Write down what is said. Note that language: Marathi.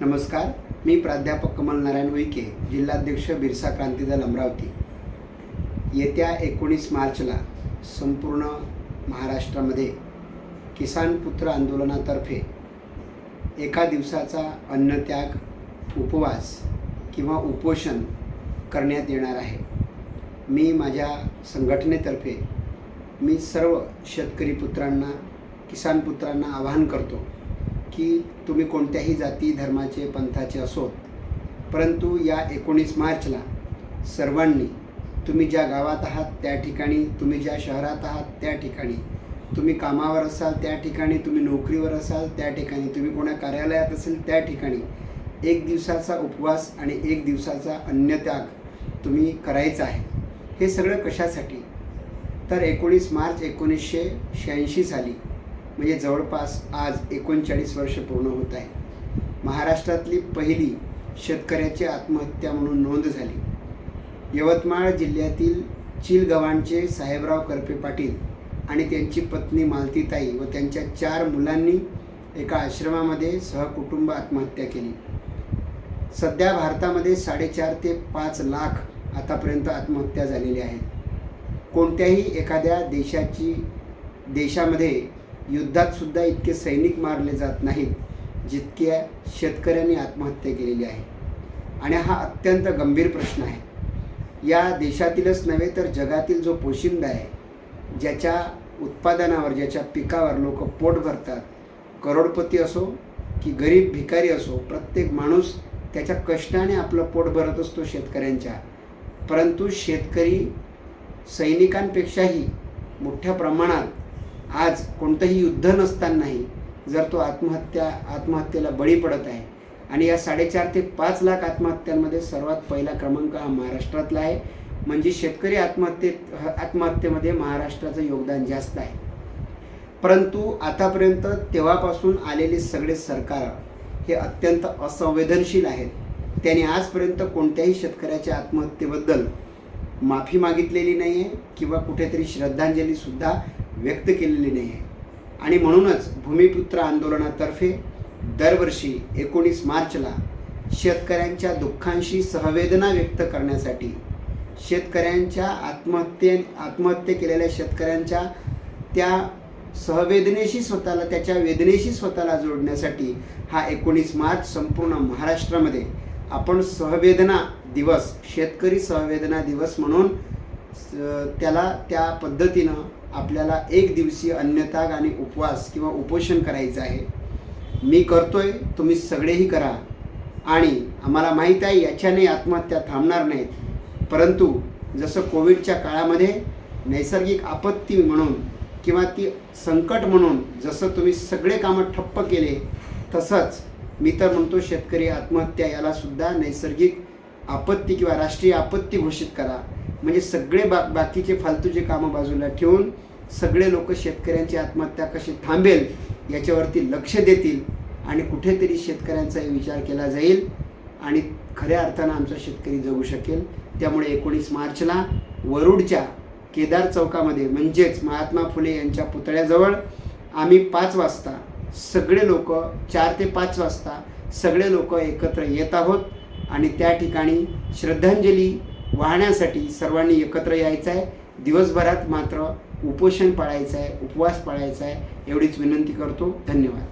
नमस्कार मी प्राध्यापक कमल नारायण उईके जिल्हाध्यक्ष बिरसा क्रांती दल अमरावती. येत्या एकोणीस मार्चला संपूर्ण महाराष्ट्रामध्ये किसान पुत्र आंदोलनातर्फे एका दिवसाचा अन्नत्याग उपवास किंवा उपोषण करण्यात येणार आहे. मी माझ्या संघटनेतर्फे मी सर्व शेतकरी पुत्रांना किसान पुत्रांना आवाहन करतो की तुम्ही कोणत्याही जाती धर्माचे पंथाचे असोत परंतु या एकोणीस मार्चला सर्वांनी तुम्ही ज्या गावात आहात त्या ठिकाणी तुम्ही ज्या शहरात आहात त्या ठिकाणी तुम्ही कामावर असाल त्या ठिकाणी तुम्ही नोकरीवर असाल त्या ठिकाणी तुम्ही कोणा कार्यालयात असेल त्या ठिकाणी एक दिवसाचा उपवास आणि एक दिवसाचा अन्नत्याग तुम्ही करायचा आहे. हे सगळं कशासाठी? तर एकोणीस मार्च एकोणीसशे शहाऐंशी साली म्हणजे जवळपास आज एकोणचाळीस वर्ष पूर्ण होत आहे. महाराष्ट्रातली पहिली शेतकऱ्याची आत्महत्या म्हणून नोंद झाली. यवतमाळ जिल्ह्यातील चिलगव्हाणचे साहेबराव करपे पाटील आणि त्यांची पत्नी मालतीताई व त्यांच्या चार मुलांनी एका आश्रमामध्ये सहकुटुंब आत्महत्या केली. सध्या भारतामध्ये साडेचार ते पाच लाख आतापर्यंत आत्महत्या झालेल्या आहेत. कोणत्याही एखाद्या देशाची देशामध्ये युद्धात सुद्धा इतके सैनिक मारले जात नाहीत जितक्या शेतकऱ्यांनी आत्महत्या केलेली आहे. आणि हा अत्यंत गंभीर प्रश्न आहे. या देशातीलच नव्हे तर जगातील जो पोशिंदा आहे ज्याच्या उत्पादनावर ज्याच्या पिकावर लोक पोट भरतात करोडपती असो की गरीब भिकारी असो प्रत्येक माणूस त्याच्या कष्टाने आपलं पोट भरत असतो शेतकऱ्यांच्या. परंतु शेतकरी सैनिकांपेक्षाही मोठ्या प्रमाणात आज कोणतंही युद्ध नसतानाही जर तो आत्महत्या आत्महत्येला बळी पडत आहे आणि या साडेचार ते पाच लाख आत्महत्यांमध्ये सर्वात पहिला क्रमांक हा महाराष्ट्रातला आहे म्हणजे शेतकरी आत्महत्येत आत्महत्येमध्ये महाराष्ट्राचं योगदान जास्त आहे. परंतु आतापर्यंत तेव्हापासून आलेले सगळे सरकार हे अत्यंत असंवेदनशील आहेत. त्याने आजपर्यंत कोणत्याही शेतकऱ्याच्या आत्महत्येबद्दल माफी मागितलेली नाही आहे किंवा कुठेतरी श्रद्धांजलीसुद्धा व्यक्त केलेली नाही आहे. आणि म्हणूनच भूमिपुत्र आंदोलनातर्फे दरवर्षी एकोणीस मार्चला शेतकऱ्यांच्या दुःखांशी सहवेदना व्यक्त करण्यासाठी शेतकऱ्यांच्या आत्महत्ये आत्महत्या केलेल्या शेतकऱ्यांच्या त्या सहवेदनेशी स्वतःला त्याच्या वेदनेशी स्वतःला जोडण्यासाठी हा एकोणीस मार्च संपूर्ण महाराष्ट्रामध्ये आपण सहवेदना दिवस शेतकरी सहवेदना दिवस म्हणून स- त्याला त्या पद्धतीनं आपल्याला एक दिवसीय अन्नत्याग आणि उपवास किंवा उपोषण करायचं आहे. मी करतोय तुम्ही सगळेही करा. आणि आम्हाला माहीत आहे याच्याने आत्महत्या थांबणार नाहीत. परंतु जसं कोविडच्या काळामध्ये नैसर्गिक आपत्ती म्हणून किंवा ती संकट म्हणून जसं तुम्ही सगळे कामं ठप्प केले तसंच मी तर म्हणतो शेतकरी आत्महत्या यालासुद्धा नैसर्गिक आपत्ती किंवा राष्ट्रीय आपत्ती घोषित करा. म्हणजे सगळे बा बाकीचे फालतूचे कामं बाजूला ठेवून सगळे लोक शेतकऱ्यांची आत्महत्या कशी थांबेल याच्यावरती लक्ष देतील आणि कुठेतरी शेतकऱ्यांचाही विचार केला जाईल आणि खऱ्या अर्थानं आमचा शेतकरी जगू शकेल. त्यामुळे एकोणीस मार्चला वरुडच्या केदार चौकामध्ये म्हणजेच महात्मा फुले यांच्या पुतळ्याजवळ आम्ही पाच वाजता सगळे लोक चार ते पाच वाजता सगळे लोक एकत्र येत आहोत. आणि त्या ठिकाणी श्रद्धांजली वाहण्यासाठी सर्वांनी एकत्र यायचं आहे. दिवसभरात मात्र उपोषण पाळायचं आहे उपवास पाळायचा आहे एवढीच विनंती करतो. धन्यवाद.